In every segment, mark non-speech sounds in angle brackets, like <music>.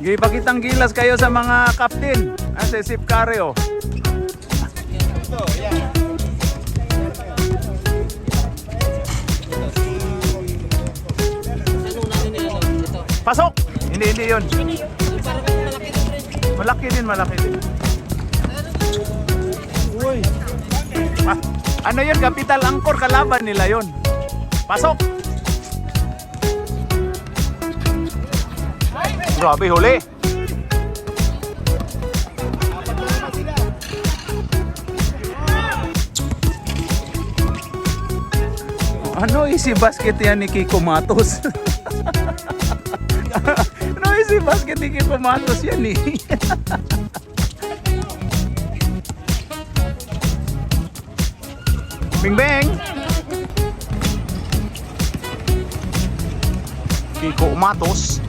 Gipakitang gilas kayo sa mga captain. Ah, si Sip Carreo. Ito? Ito. Pasok! Hindi, hindi yun. Malaki din, malaki din. Uy. Ah, ano yun? Capital Angkor, kalaban nila yun. Pasok! Grabe, huli. Ano easy basket yan ni Kiko Matos? <laughs> ano easy basket ni Kiko Matos yan eh? <laughs> Bing bang! Kiko Matos.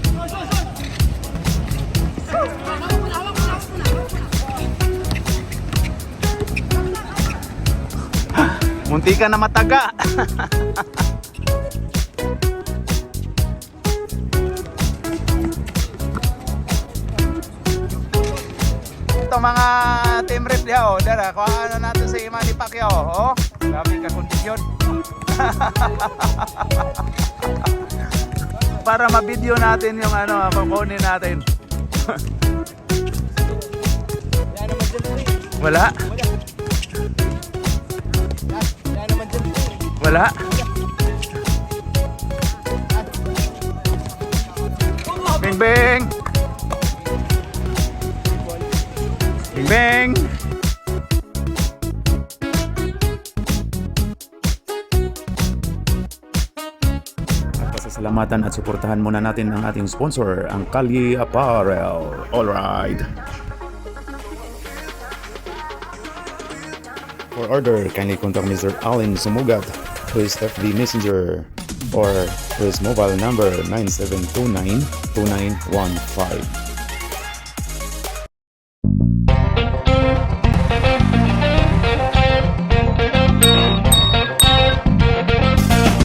<laughs> Munti ka na mataga. <laughs> Ito mga team rep diha oh. Dara, kuha ano natin sa Manny Pacquiao oh. Grabe ka kondisyon. <laughs> Para ma-video natin yung ano, kukunin natin. Wala? Wala? Bing bang! Bing bang! At pasasalamatan at suportahan muna natin ang ating sponsor, ang Kali Apparel. Alright! For order, kindly contact Mr. Allen Sumugat to his FB Messenger or to his mobile number 9729-2915.